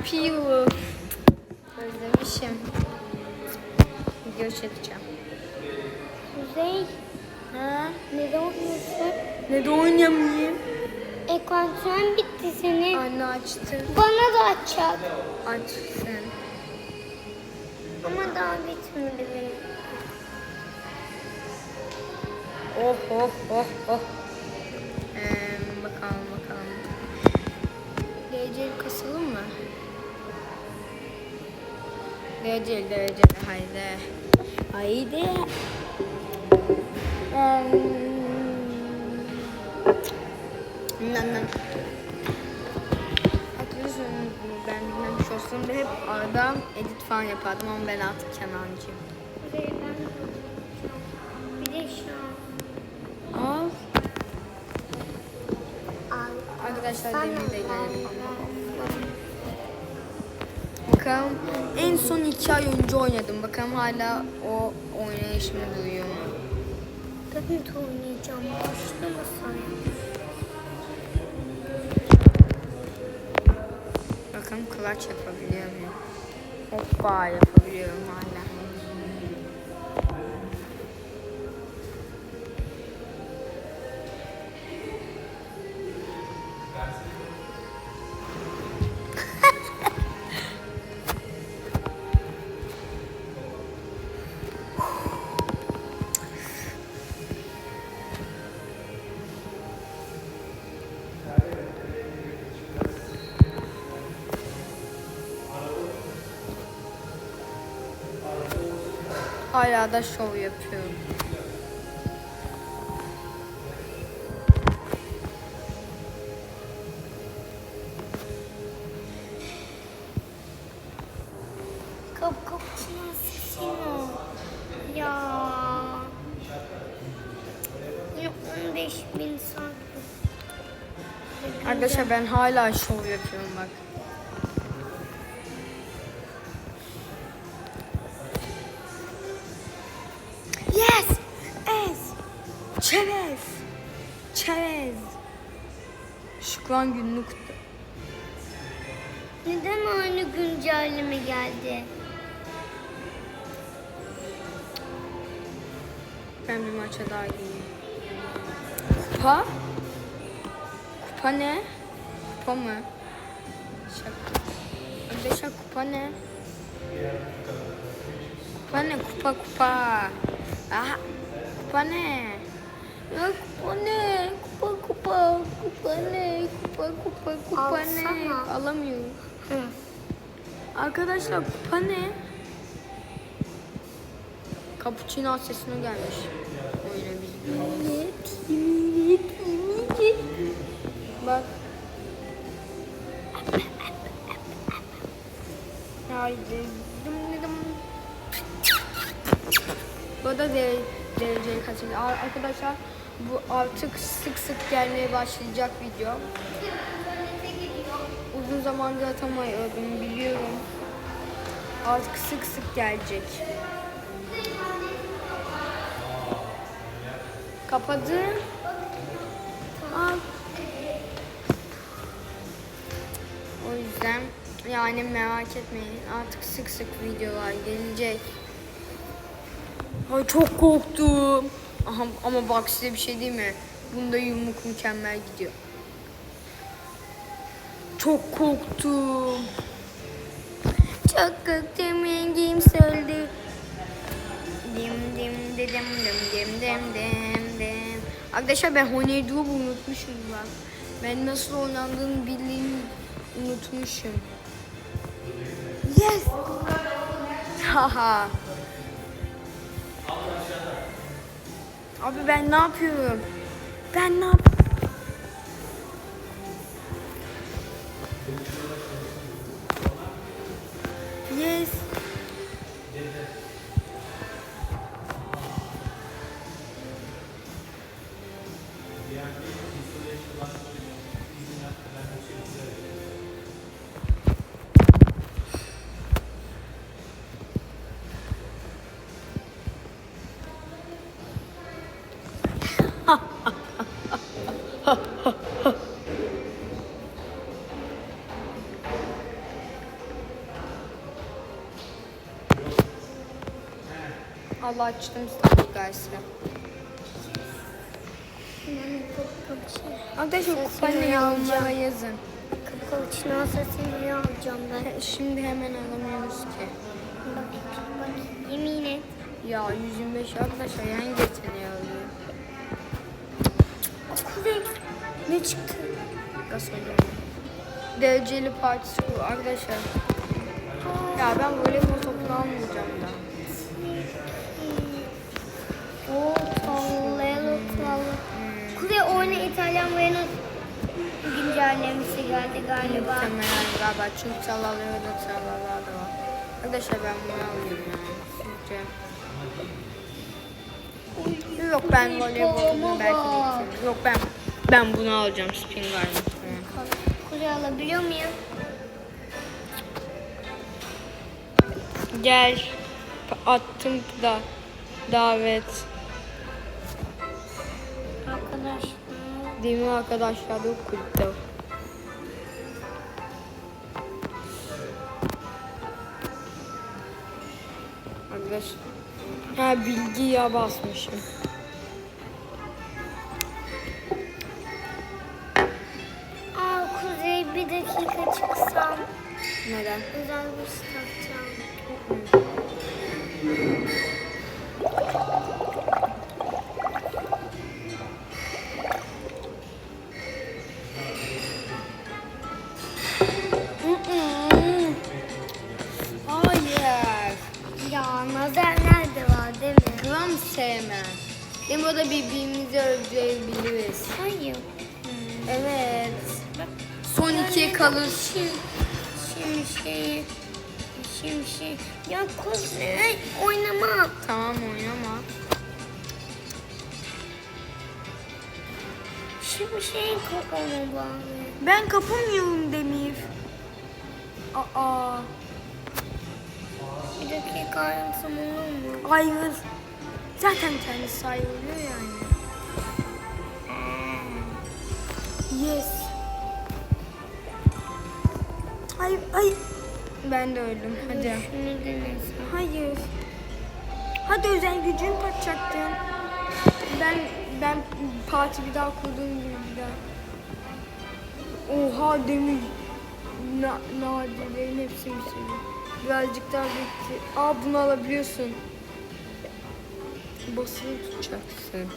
yapıyor? Özlemişim. Video çekeceğim. Kuzey, Ha? neden oynuyorsun? Ne de oynamayayım? Ekran süren bitti senin. Anne açtı. Bana da açacak. Aç sen. Ama daha bitmedi benim. Oh oh oh oh. Ee, bakalım bakalım. Dereceli kasalım mı? Dereceli dereceli haydi. Haydi. Um, nam. Hatırlıyorsunuz bunu ben bilmem şosunda hep arada edit falan yapardım ama ben artık Kenancıyım. Bir de şu an. Al. Arkadaşlar demir de gelelim. Bakalım en son iki ay önce oynadım. Bakalım hala o oynayışımı duyuyor mu? Ben de oynayacağım. Başlamasana. Bakalım clutch yapabiliyor muyum? Hoppa yapabiliyorum hala. Hala da şov yapıyorum. Kap kapısına sıksana. Ya. Ya 15 bin saat. Arkadaşlar ben hala şov yapıyorum bak. Günlük kutlu. Neden aynı güncelleme geldi? Ben bir maça daha gireyim. Kupa? Kupa ne? Kupa mı? Şaka. Arkadaşlar kupa ne? Kupa ne? Kupa kupa. Aha. Kupa ne? Ya kupa ne? Kupa kupa. Kupa ne? Kupa kupa kupa ne? Alsana. Alamıyorum. Hı. Arkadaşlar kupa ne? Cappuccino sesine gelmiş. Oyuna biz. Bak. Haydi. Dım dım. Bu da de, dereceli kaçırdı. Arkadaşlar bu artık sık sık gelmeye başlayacak video. Uzun zamandır atamıyordum biliyorum. Artık sık sık gelecek. Kapadı. Al. O yüzden yani merak etmeyin artık sık sık videolar gelecek. Ay çok korktum. Aha, ama bak size bir şey değil mi? Bunda yumruk mükemmel gidiyor. Çok korktum. Çok korktum rengim söldü. Dim dim dim dim dim dim dim dim. Arkadaşlar ben Honeydew unutmuşum bak. Ben nasıl oynandığını bildiğini unutmuşum. Yes. Haha. Abi ben ne yapıyorum? Ben ne yap? Allah açtım İstanbul. Arkadaşlar Sesini kupanın alacağım. yazın. Cappuccino sesini alacağım ben. Şimdi hemen alamıyoruz ki. Bak, bak, yemin et. Ya 125 arkadaşlar yan yeteneği alıyor. Kuzey, ne çıktı? Gasolin. Dereceli partisi bu arkadaşlar. Ya ben voleybol topunu almayacağım da. Oyuna İtalyan Venus güncellemesi geldi galiba. Muhtemelen galiba çünkü çalalıyor da çalalar da var. Arkadaşlar ben bunu alayım ya. Sizce? Yok ben voleybol topunu belki de isterim. Yok ben ben bunu alacağım spin guard. Kuzey alabiliyor muyum? Gel attım da davet. Değil mi arkadaşlar yok kulüpte. Arkadaş. Ha bilgiye basmışım. Aa Kuzey bir dakika çıksam. Neden? Özel bir şey takacağım. Hem o da birbirimizi öldürebiliriz. Hayır. Evet. Son ikiye kalır. Şimdi, şimdi şey, şimdi şey. Ya Kuzey oynama. Tamam oynama. Şimdi şey kapama bari. Ben kapamıyorum Demir. Aa. Bir dakika ayrılsam olur mu? Hayır. Zaten kendisi sayılıyor yani. Yes. Hayır, hayır. Ben de öldüm. Hadi. Şunu. Hayır. Hadi özel gücün kaçacaktın. Ben ben parti bir daha kurduğum gibi bir daha. Oha demir. Na, nadirlerin hepsini bitirdim. Birazcık daha bitti. Aa bunu alabiliyorsun. Basılı tutacaksın.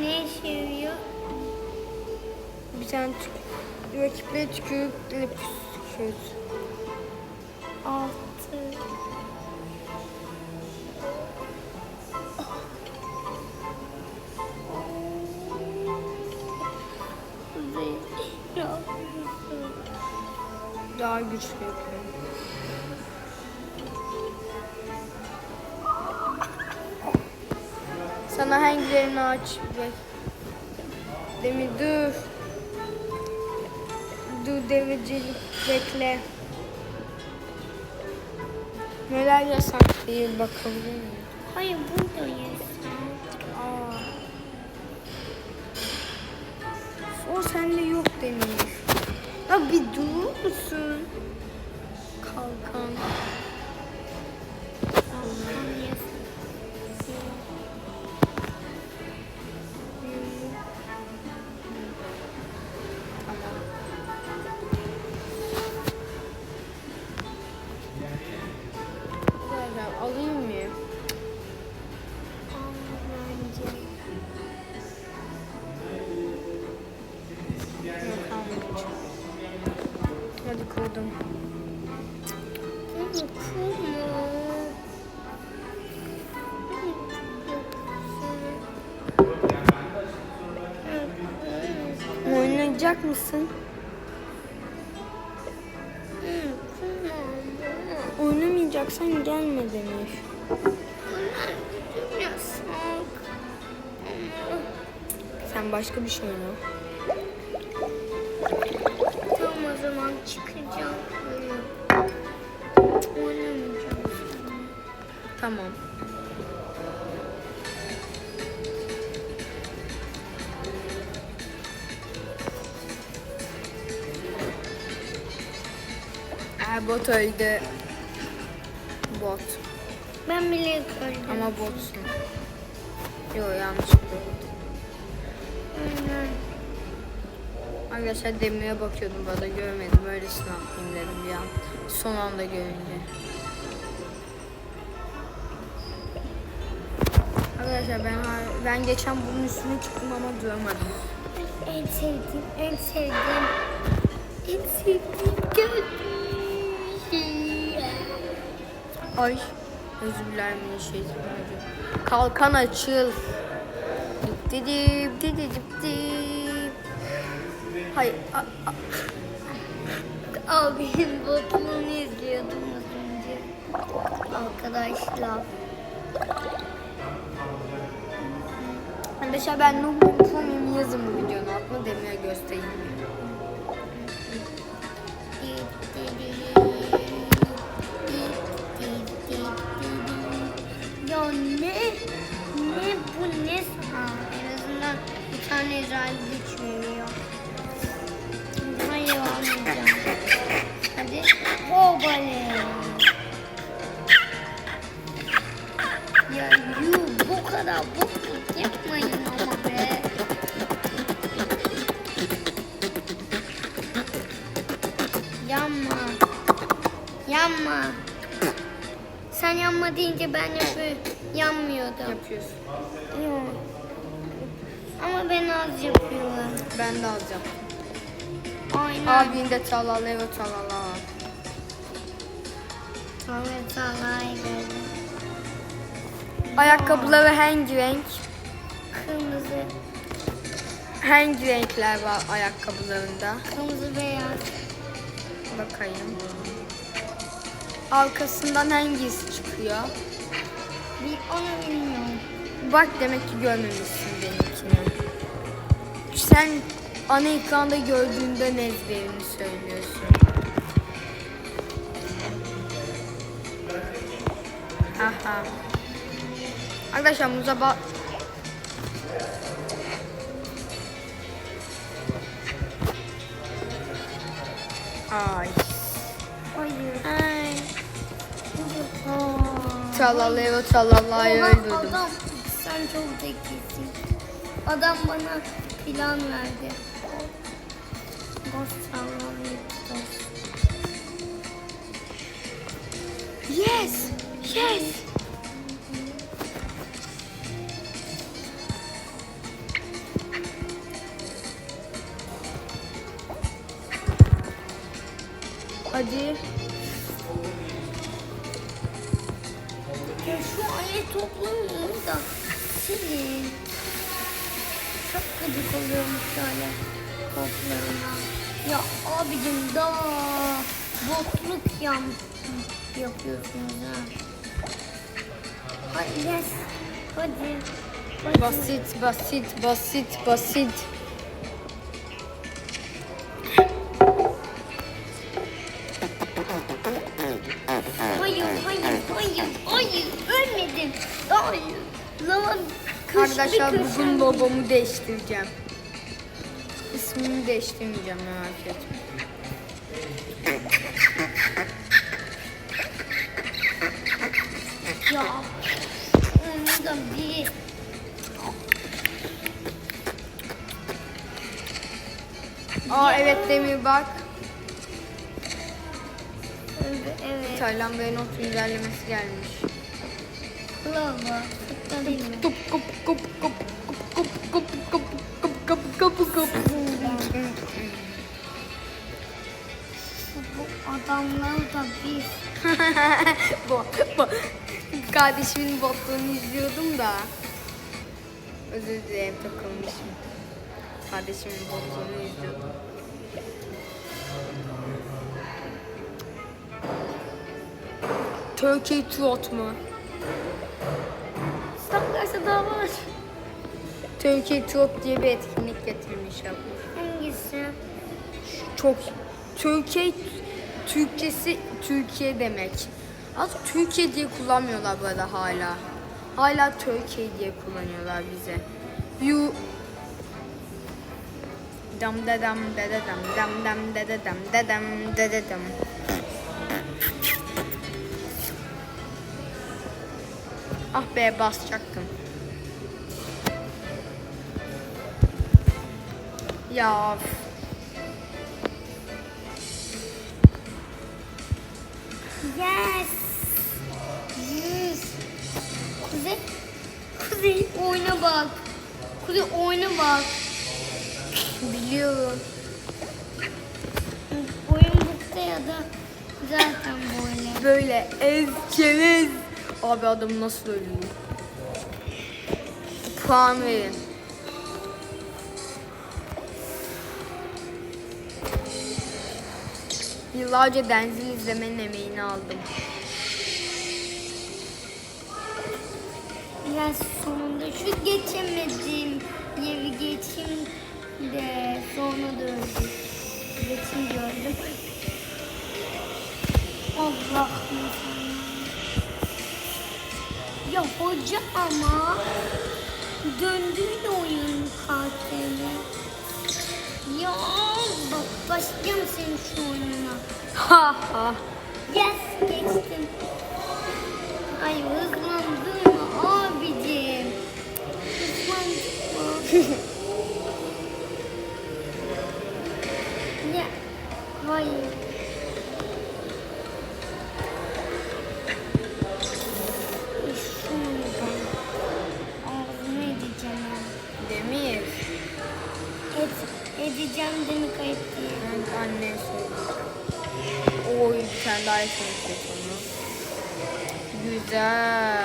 Ne işe yarıyor? Bir tane tük- rakiplere tükürükle püskürt. Altı. Daha güçlü yapıyorum. Hangilerini aç bek. Demir dur. Dur devircilik bekle. Neler yasak değil bakabilir miyim? Hayır buradayız. Aa. O sende yok Demir. Ya bir durur musun? Kurdum. Oynayacak mısın? Oynamayacaksan gelme Demir. Sen başka bir şey oyna. Tamam. Aa, bot öldü. Bot. Ben bile öldüm. Ama botsun. Yo yanlışlıkla oldu. Aynen. Arkadaşlar demire bakıyordum bu arada görmedim. Öylesine atlayayım dedim bir an. Son anda görünce. Arkadaşlar ben ben geçen bunun üstüne çıktım ama duramadım. En sevdiğim, en sevdiğim, en sevdiğim gördüğüm Ay. Özür dilerim yine şey Kalkan açıl. Dip dip dip dip dip. Hayır. a- a- Abinin botluğunu izliyordum az önce. Arkadaşlar. Arkadaşlar ben Nuh Mumfum'um yazın bu videonun altına demeye göstereyim. Ya ne? Ne bu ne? Ha, en azından bir tane Israel güç veriyor. Hayır almayacağım. Yanma. Sen yanma deyince ben yapı yanmıyordum. Yapıyorsun. Yok. Ama ben az yapıyorum. Ben de alacağım. Aynen. Abin de talala evet talala. Evet Allah'a geldim. Ayakkabıları hangi renk? Kırmızı. Hangi renkler var ayakkabılarında? Kırmızı beyaz. Bakayım. Arkasından hangisi çıkıyor? Bir onu bilmiyorum. Bak demek ki görmemişsin benimkini. Sen ana ekranda gördüğünde ezberini söylüyorsun. Aha. Arkadaşlar muza bak. Ay. Tralaleo tralalaya Oha, öldürdüm. Adam sen çok zekisin. Adam bana plan verdi. Ghost Yes! Yes! Şöyle toplarına. Ya abicim daha botluk yam yapıyorsunuz ha. Hadi yes. Hadi. Hadi. Basit, basit, basit, basit. Hayır, hayır, hayır, hayır. Ölmedim. Daha zaman Arkadaşlar bugün logomu değiştireceğim. İsmini değiştirmeyeceğim merak etme. Ya. Onu da bir. Aa evet Demir bak. Evet. Tayland Bey'in not güncellemesi gelmiş. Lava. Kardeşimin botluğunu izliyordum da. Özür dilerim takılmışım. Kardeşimin botluğunu izliyordum. Turkey Trot mu? Stamgarsa daha var. Turkey Trot diye bir etkinlik getirmiş yapmış. Hangisi? Çok Türkiye Türkçesi Türkiye demek. Artık Türkiye diye kullanmıyorlar bu arada hala. Hala Türkiye diye kullanıyorlar bize. You dam dedem dededem dam dam dam dam dededem dedem dededem. Ah be basacaktım. Ya. Yes. Kuzey oyna bak. Kuzey oyna bak. biliyorum. Oyun bitti ya da zaten böyle. Böyle ezeceğiz. Abi adam nasıl ölüyor? Puan verin. Yıllarca Denzil izlemenin emeğini aldım. Sonunda şu geçemediğim yeri geçeyim de sonra da. Geçim gördüm. Allah'ım. Ya hoca ama döndüğü de oyun kartını. Ya bak başlayacağım senin şu oyununa. Ha ha. Yes geçtim. Ay hızlandın Ya hayır. Demir. Et, edeceğim demek ayıp değil. Ben anneye söyleyeceğim. Oy tane daha onu. Güzel.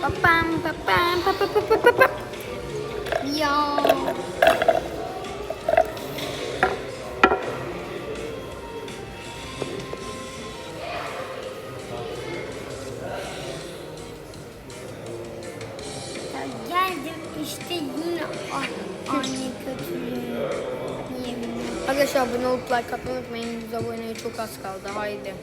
Papam papam papam papam. Ya. Geldim işte yine a- aynı kötülüğü yemin Arkadaşlar abone olup like atmayı unutmayın. 100 aboneye çok az kaldı. Haydi.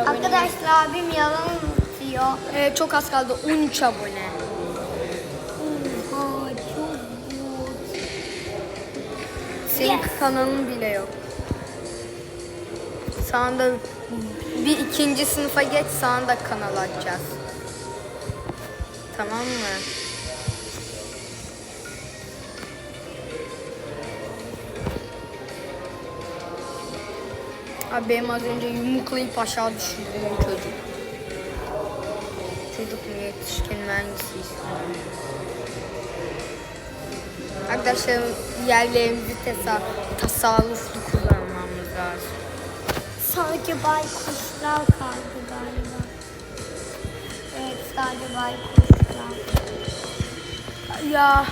Abone- Arkadaşlar abim yalan anlatıyor. Evet, çok az kaldı. 13 abone. Oha çok bot. Senin Yes. kanalın bile yok. Sana da bir ikinci sınıfa geç sana da kanal açacağız. Tamam mı? Abi benim az önce yumruklayıp aşağı düşürdüğüm çocuk. Çocuk mu yetişkin mi hangisiyiz? Arkadaşlar yerlerimizi tesa tasarruflu kullanmamız lazım. Sadece baykuşlar kaldı galiba. Evet sadece baykuşlar. Ya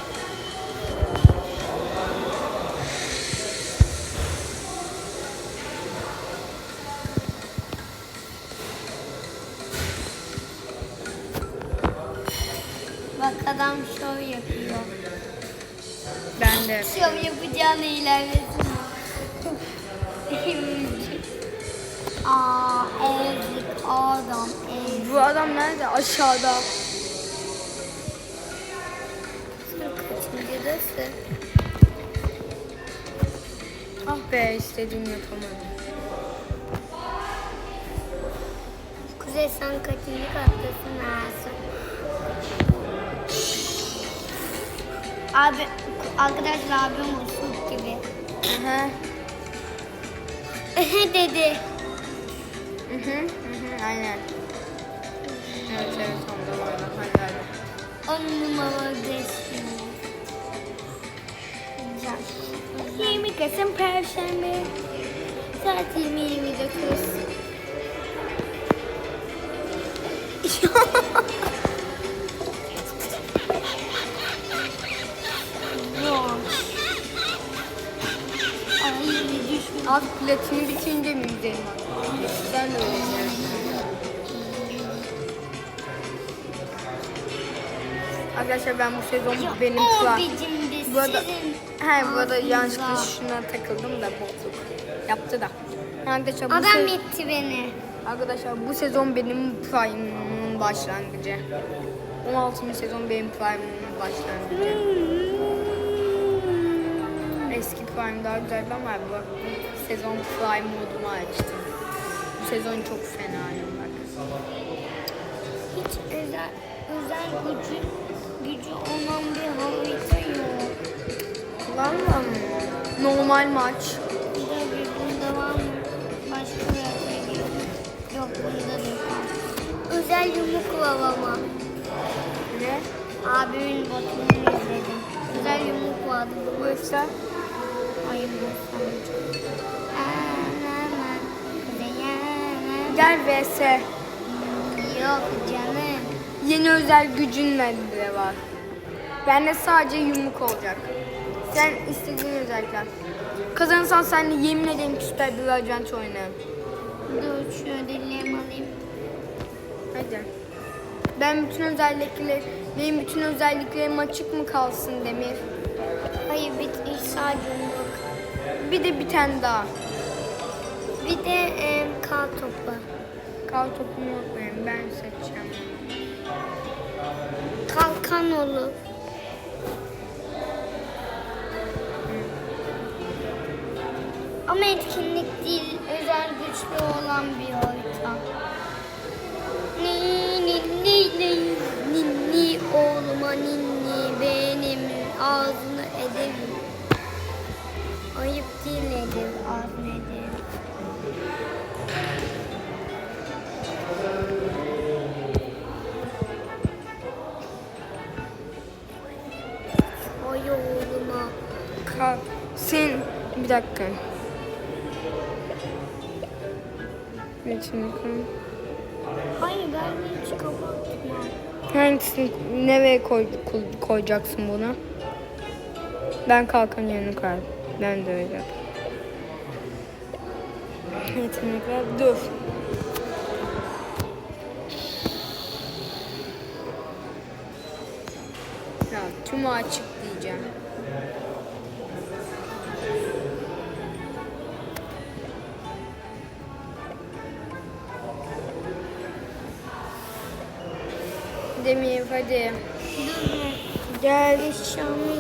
Şov yapacağını ilerlesin. Aa ezik adam ezik. bu adam nerede? Aşağıda. Kaçıncıdasın? Ah be istediğimi yapamadım. Kuzey sen kaçıncı kattasın Abi arkadaşlar abim usul gibi. Aha. Ehe dedi. Hı hı, hı aynen. Evet evet onda var. Hadi hadi. On numara geçtim. Güzel. 20 Kasım Perşembe. Saat 20.29. platini bitince yüzeyim bak. Güzel öyle. Arkadaşlar ben bu sezon Ya benim de Bu arada, he, bu arada yanlışlıkla şuna takıldım da bokluk yaptı da. Arkadaşlar bu, Adam se- itti beni. arkadaşlar bu sezon benim prime'ımın başlangıcı. 16. sezon benim prime'ımın başlangıcı. eski Prime daha güzeldi ama bu sezon Prime modumu açtım. Bu sezon çok fenayım bak. Hiç özel, özel gücü, gücü olan bir harita yok. Valla mı? Normal maç. Bir de bir bunda var mı? Başka bir yerde yok. Yok bunda da yok. Özel yumruk var ama. Ne? Abimin botunu izledim. Özel yumruk vardı. Bu Göster. Gel vs. Yok canım. Yeni özel gücünle de var. Bende sadece yumruk olacak. Sen istediğin özellikler. Kazanırsan seninle yemin ederim ki Süper bir Agent oynarım. Dur şöyle lem alayım. Hadi. Ben bütün özellikleri, benim bütün özelliklerim açık mı kalsın Demir? Hayır bitmiş sadece. Bir de bir tane daha. Bir de e, kar topu. Topum yok benim, ben seçeceğim. Kalkan olur. Ama etkinlik değil, özel güçlü olan bir harita. Ni ni ni oğluma ninni benim ağzını ederim. Ayıp değil nedir oğluma. Kal. Sen bir dakika. Şimdi koy. Hayır ben hiç kapatma. Hangisini nereye koy, koy- koyacaksın bunu? Ben kalkan yerine koyarım. Ben de öyle. Yetenekler dur. Ya tümü açık diyeceğim. Demir hadi. Dur. Gel. Eşyamı